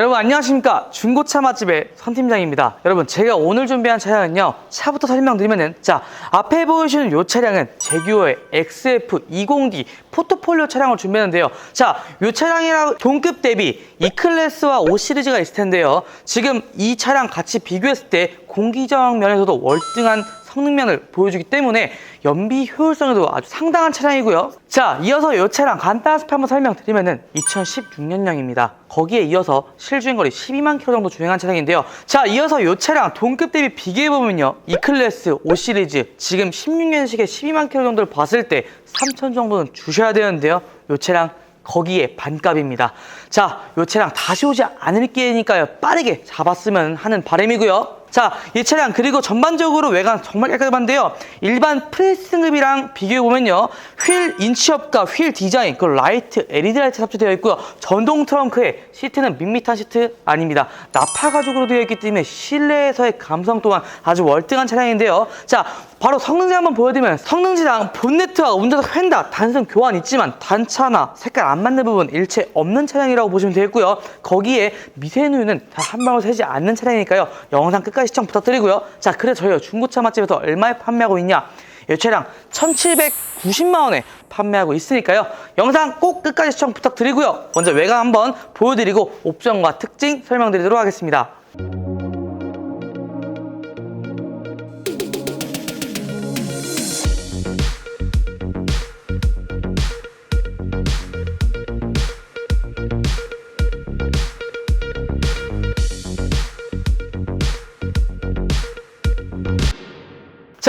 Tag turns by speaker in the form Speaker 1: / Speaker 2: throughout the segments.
Speaker 1: 여러분 안녕하십니까? 중고차 맛집의 선 팀장입니다. 여러분 제가 오늘 준비한 차량은요 차부터 설명드리면은 자 앞에 보이시는 이 차량은 제규어의 XF20D 포트폴리오 차량을 준비했는데요. 자이 차량이랑 동급 대비 E클래스와 5 시리즈가 있을 텐데요. 지금 이 차량 같이 비교했을 때 공기저항 면에서도 월등한 성능면을 보여주기 때문에 연비 효율성에도 아주 상당한 차량이고요. 자, 이어서 이 차량 간단한 스펙 한번 설명드리면은 2016년형입니다. 거기에 이어서 실주행거리 12만 킬로 정도 주행한 차량인데요. 자, 이어서 이 차량 동급 대비 비교해보면요. E클래스 5 시리즈 지금 16년식에 12만 킬로 정도를 봤을 때 3천 정도는 주셔야 되는데요. 이 차량 거기에 반값입니다. 자, 이 차량 다시 오지 않을 게니까요. 빠르게 잡았으면 하는 바람이고요. 자, 이 차량 그리고 전반적으로 외관 정말 깔끔한데요. 일반 프레스급이랑 비교해 보면요. 휠 인치업과 휠 디자인, 그리고 라이트, LED 라이트 탑재되어 있고요. 전동 트렁크에 시트는 밋밋한 시트 아닙니다. 나파 가죽으로 되어 있기 때문에 실내에서의 감성 또한 아주 월등한 차량인데요. 자, 바로 성능지 한번 보여드리면 성능지랑 본네트와 운전석 휀다 단순 교환 있지만 단차나 색깔 안 맞는 부분 일체 없는 차량이라고 보시면 되겠고요. 거기에 미세누유는 다 한 방울 새지 않는 차량이니까요. 영상 끝까지 시청 부탁드리고요. 자, 그래서 저희가 중고차 맛집에서 얼마에 판매하고 있냐? 이 차량 1790만 원에 판매하고 있으니까요. 영상 꼭 끝까지 시청 부탁드리고요. 먼저 외관 한번 보여드리고 옵션과 특징 설명드리도록 하겠습니다.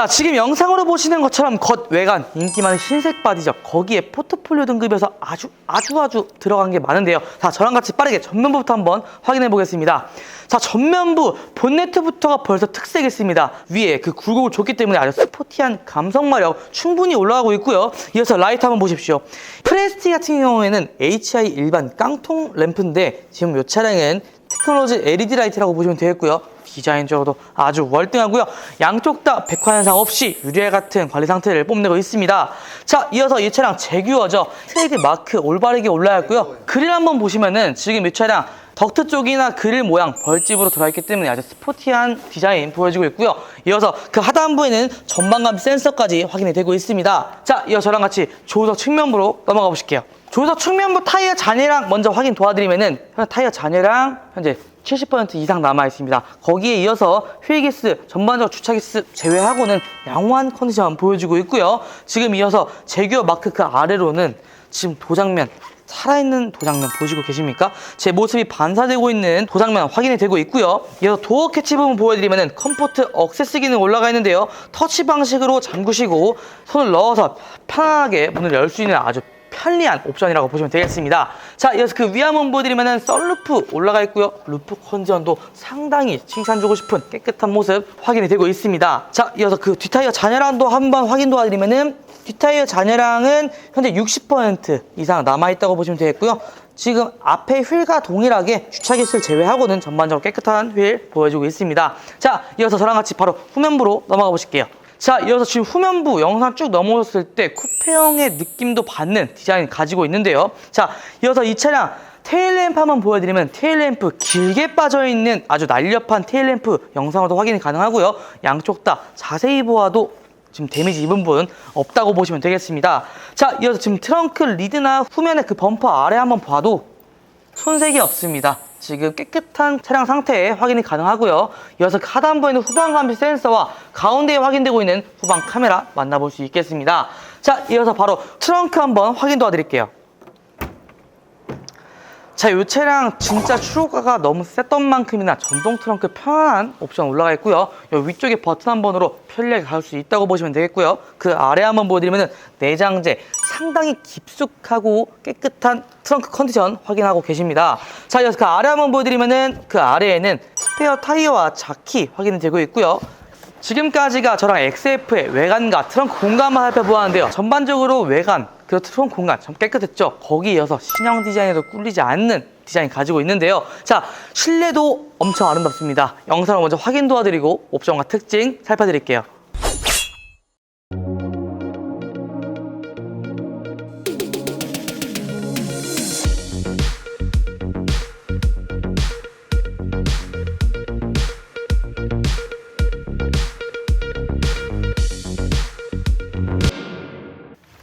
Speaker 1: 자, 지금 영상으로 보시는 것처럼 겉 외관 인기 많은 흰색 바디죠. 거기에 포트폴리오 등급에서 아주 아주 아주 들어간 게 많은데요. 자, 저랑 같이 빠르게 전면부부터 한번 확인해 보겠습니다. 자, 전면부 본네트부터가 벌써 특색이 있습니다. 위에 그 굴곡을 줬기 때문에 아주 스포티한 감성 마력 충분히 올라가고 있고요. 이어서 라이트 한번 보십시오. 프레스티 같은 경우에는 HI 일반 깡통 램프인데 지금 이 차량은 테크놀로지 LED 라이트라고 보시면 되겠고요. 디자인적으로도 아주 월등하고요. 양쪽 다 백화 현상 없이 유리알 같은 관리 상태를 뽐내고 있습니다. 자, 이어서 이 차량 제규어죠. 트레이드 마크 올바르게 올라왔고요. 그릴 한번 보시면은 지금 이 차량 덕트 쪽이나 그릴 모양 벌집으로 들어있기 때문에 아주 스포티한 디자인 보여지고 있고요. 이어서 그 하단부에는 전방감 센서까지 확인이 되고 있습니다. 자, 이어 저랑 같이 조수석 측면부로 넘어가 보실게요. 조수석 측면부 타이어 잔해랑 먼저 확인 도와드리면은 타이어 잔해랑 현재 70% 이상 남아 있습니다. 거기에 이어서 휠 기스, 전반적으로 주차 기스 제외하고는 양호한 컨디션 보여주고 있고요. 지금 이어서 제규어 마크 그 아래로는 지금 도장면 살아있는 도장면 보시고 계십니까? 제 모습이 반사되고 있는 도장면 확인이 되고 있고요. 이어서 도어 캐치 부분 보여드리면 컴포트 억세스 기능 올라가 있는데요. 터치 방식으로 잠그시고 손을 넣어서 편하게 문을 열 수 있는 아주 편리한 옵션이라고 보시면 되겠습니다. 자, 이어서 그위 한번 보여드리면 썰루프 올라가 있고요. 루프 컨디션도 상당히 칭찬주고 싶은 깨끗한 모습 확인이 되고 있습니다. 자, 이어서 그 뒷타이어 잔여량도 한번 확인 도와드리면은 뒷타이어 잔여량은 현재 60% 이상 남아있다고 보시면 되겠고요. 지금 앞에 휠과 동일하게 주차기스를 제외하고는 전반적으로 깨끗한 휠 보여주고 있습니다. 자, 이어서 저랑 같이 바로 후면부로 넘어가 보실게요. 자, 이어서 지금 후면부 영상 쭉 넘어졌을 때 쿠페형의 느낌도 받는 디자인 가지고 있는데요. 자, 이어서 이 차량 테일램프 한번 보여드리면 테일램프 길게 빠져있는 아주 날렵한 테일램프 영상으로도 확인이 가능하고요. 양쪽 다 자세히 보아도 지금 데미지 입은 부분 없다고 보시면 되겠습니다. 자, 이어서 지금 트렁크 리드나 후면의 그 범퍼 아래 한번 봐도 손색이 없습니다. 지금 깨끗한 차량 상태에 확인이 가능하고요. 이어서 그 하단부에 있는 후방 감시 센서와 가운데에 확인되고 있는 후방 카메라 만나볼 수 있겠습니다. 자, 이어서 바로 트렁크 한번 확인 도와드릴게요. 자, 이 차량 진짜 추로가가 너무 셌던 만큼이나 전동 트렁크 편안한 옵션 올라가 있고요. 이 위쪽에 버튼 한 번으로 편리하게 갈 수 있다고 보시면 되겠고요. 그 아래 한번 보여드리면 내장재 상당히 깊숙하고 깨끗한 트렁크 컨디션 확인하고 계십니다. 자, 이어서 그 아래 한번 보여드리면은 그 아래에는 스페어 타이어와 자키 확인이 되고 있고요. 지금까지가 저랑 XF의 외관과 트렁크 공간만 살펴보았는데요. 전반적으로 외관, 그리고 트렁크 공간 참 깨끗했죠. 거기에 이어서 신형 디자인에도 꿀리지 않는 디자인 가지고 있는데요. 자, 실내도 엄청 아름답습니다. 영상을 먼저 확인 도와드리고 옵션과 특징 살펴드릴게요.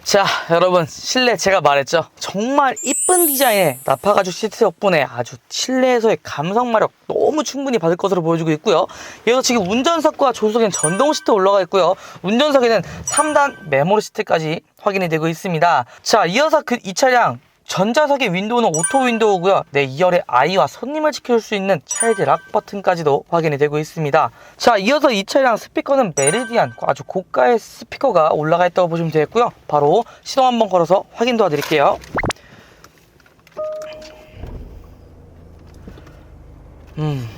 Speaker 1: 자 여러분 실내 제가 말했죠? 정말 이쁜 디자인의 나파가죽 시트 덕분에 아주 실내에서의 감성 마력 너무 충분히 받을 것으로 보여주고 있고요. 이어서 지금 운전석과 조수석엔 전동 시트 올라가 있고요. 운전석에는 3단 메모리 시트까지 확인이 되고 있습니다. 자 이어서 그 이 차량 전자석의 윈도우는 오토 윈도우고요. 네, 2열의 아이와 손님을 지킬 수 있는 차일드 락 버튼까지도 확인이 되고 있습니다. 자, 이어서 이 차량 스피커는 메리디안 아주 고가의 스피커가 올라가 있다고 보시면 되겠고요. 바로 시동 한번 걸어서 확인 도와드릴게요. 음.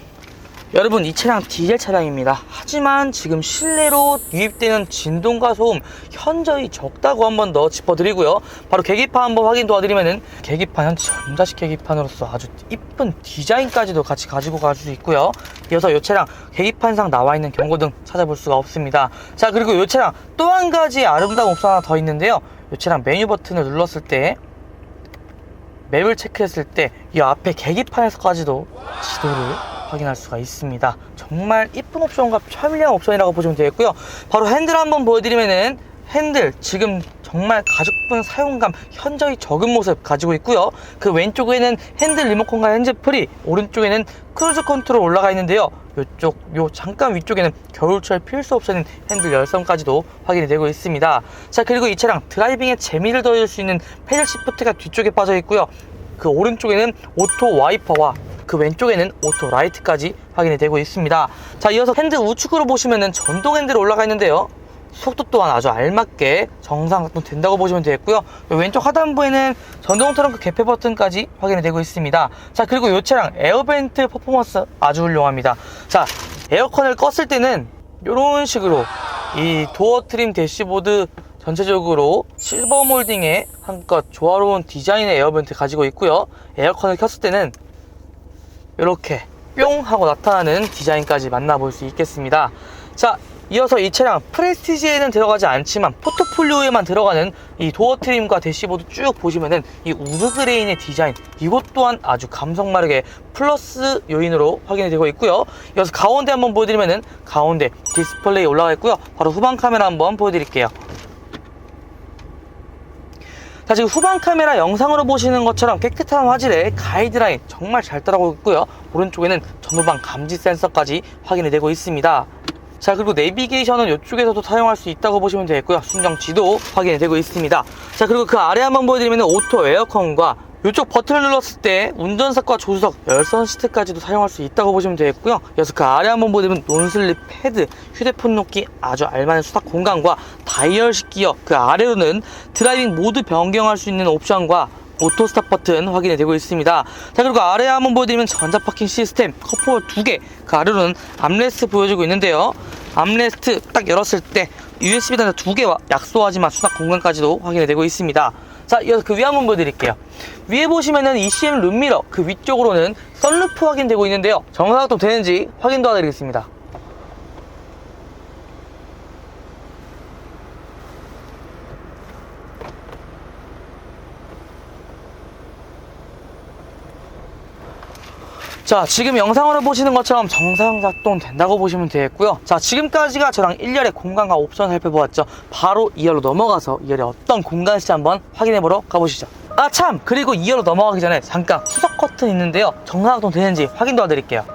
Speaker 1: 여러분 이 차량 디젤 차량입니다. 하지만 지금 실내로 유입되는 진동과 소음 현저히 적다고 한 번 더 짚어드리고요. 바로 계기판 한번 확인 도와드리면은 계기판 현재 전자식 계기판으로서 아주 이쁜 디자인까지도 같이 가지고 갈 수 있고요. 이어서 이 차량 계기판상 나와 있는 경고등 찾아볼 수가 없습니다. 자 그리고 이 차량 또 한 가지 아름다운 옵션 하나 더 있는데요. 이 차량 메뉴 버튼을 눌렀을 때 맵을 체크했을 때 이 앞에 계기판에서까지도 지도를 확인할 수가 있습니다. 정말 이쁜 옵션과 편리한 옵션이라고 보시면 되겠고요. 바로 핸들 한번 보여드리면은 핸들 지금 정말 가죽분 사용감 현저히 적은 모습 가지고 있고요. 그 왼쪽에는 핸들 리모컨과 핸즈프리, 오른쪽에는 크루즈 컨트롤 올라가 있는데요. 이쪽 요 잠깐 위쪽에는 겨울철 필수 옵션인 핸들 열선까지도 확인이 되고 있습니다. 자 그리고 이 차량 드라이빙에 재미를 더해줄 수 있는 패들 시프트가 뒤쪽에 빠져 있고요. 그 오른쪽에는 오토 와이퍼와 그 왼쪽에는 오토 라이트까지 확인이 되고 있습니다. 자, 이어서 핸들 우측으로 보시면은 전동 핸들 올라가 있는데요. 속도 또한 아주 알맞게 정상 작동 된다고 보시면 되겠고요. 왼쪽 하단부에는 전동 트렁크 개폐 버튼까지 확인이 되고 있습니다. 자, 그리고 이 차량 에어벤트 퍼포먼스 아주 훌륭합니다. 자, 에어컨을 껐을 때는 이런 식으로 이 도어 트림 대시보드 전체적으로 실버 몰딩의 한껏 조화로운 디자인의 에어벤트 가지고 있고요. 에어컨을 켰을 때는 이렇게 뿅 하고 나타나는 디자인까지 만나볼 수 있겠습니다. 자, 이어서 이 차량 프레스티지에는 들어가지 않지만 포트폴리오에만 들어가는 이 도어 트림과 대시보드 쭉 보시면은 이 우드 그레인의 디자인 이것 또한 아주 감성 마르게 플러스 요인으로 확인이 되고 있고요. 이어서 가운데 한번 보여드리면은 가운데 디스플레이 올라가 있고요. 바로 후방 카메라 한번 보여드릴게요. 자 지금 후방 카메라 영상으로 보시는 것처럼 깨끗한 화질의 가이드라인 정말 잘 따라오고 있고요. 오른쪽에는 전후방 감지 센서까지 확인이 되고 있습니다. 자 그리고 내비게이션은 이쪽에서도 사용할 수 있다고 보시면 되겠고요. 순정 지도 확인이 되고 있습니다. 자 그리고 그 아래 한번 보여드리면 오토 에어컨과 이쪽 버튼을 눌렀을 때 운전석과 조수석 열선 시트까지도 사용할 수 있다고 보시면 되겠고요 이어서 그 아래 한번 보시면 논슬립 패드 휴대폰 놓기 아주 알맞은 수납 공간과 다이얼식 기어 그 아래로는 드라이빙 모드 변경할 수 있는 옵션과 오토 스탑 버튼 확인이 되고 있습니다. 자 그리고 아래 한번 보여드리면 전자 파킹 시스템 컵홀더 두개 그 아래로는 암레스트 보여주고 있는데요. 암레스트 딱 열었을 때 USB 단자 두 개와 약소하지만 수납 공간까지도 확인이 되고 있습니다. 자 이어서 그 위에 한번 보여드릴게요. 위에 보시면은 ECM 룸미러 그 위쪽으로는 썬루프 확인되고 있는데요. 정상작동 되는지 확인 도와드리겠습니다. 자 지금 영상으로 보시는 것처럼 정상 작동 된다고 보시면 되겠고요. 자 지금까지가 저랑 1열의 공간과 옵션 살펴보았죠. 바로 2열로 넘어가서 2열에 어떤 공간인지 한번 확인해 보러 가보시죠. 아 참! 그리고 2열로 넘어가기 전에 잠깐 수석 커튼 있는데요. 정상 작동 되는지 확인 도와드릴게요.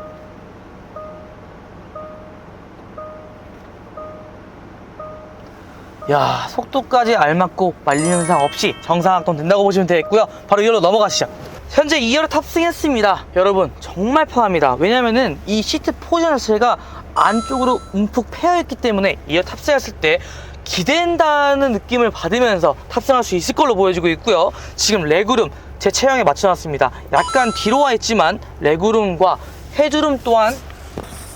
Speaker 1: 야 속도까지 알맞고 말리는 현상 없이 정상 작동 된다고 보시면 되겠고요. 바로 2열로 넘어가시죠 현재 2열을 탑승했습니다. 여러분 정말 편합니다. 왜냐면은 이 시트 포지션 자체가 안쪽으로 움푹 패여있기 때문에 2열 탑승했을 때 기댄다는 느낌을 받으면서 탑승할 수 있을 걸로 보여지고 있고요. 지금 레그룸 제 체형에 맞춰놨습니다. 약간 뒤로 와 있지만 레그룸과 헤드룸 또한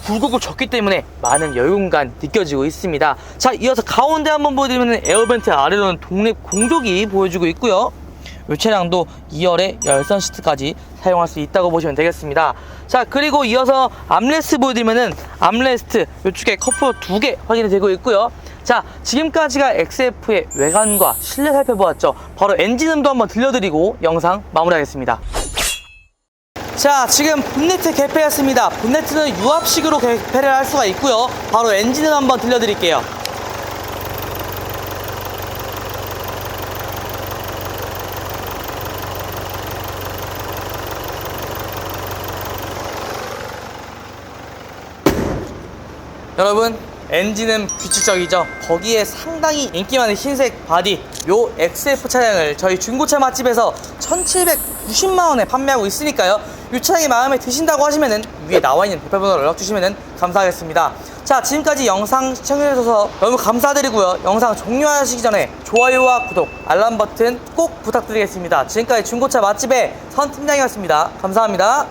Speaker 1: 굴곡을 줬기 때문에 많은 여유공간 느껴지고 있습니다. 자 이어서 가운데 한번 보여드리면 에어벤트 아래로는 독립 공조기 보여주고 있고요 이 차량도 2열에 열선 시트까지 사용할 수 있다고 보시면 되겠습니다. 자 그리고 이어서 암레스트 보여드리면은 암레스트 이쪽에 커프 두개 확인이 되고 있고요. 자 지금까지가 XF의 외관과 실내 살펴보았죠. 바로 엔진음도 한번 들려드리고 영상 마무리하겠습니다. 자 지금 본네트 개폐했습니다. 본네트는 유압식으로 개폐를 할 수가 있고요. 바로 엔진음 한번 들려드릴게요 여러분 엔진은 규칙적이죠. 거기에 상당히 인기 많은 흰색 바디 요 XF 차량을 저희 중고차 맛집에서 1790만원에 판매하고 있으니까요. 이 차량이 마음에 드신다고 하시면은 위에 나와 있는 대표번호로 연락 주시면은 감사하겠습니다. 자 지금까지 영상 시청해주셔서 너무 감사드리고요. 영상 종료하시기 전에 좋아요와 구독 알람 버튼 꼭 부탁드리겠습니다. 지금까지 중고차 맛집의 선 팀장이었습니다. 감사합니다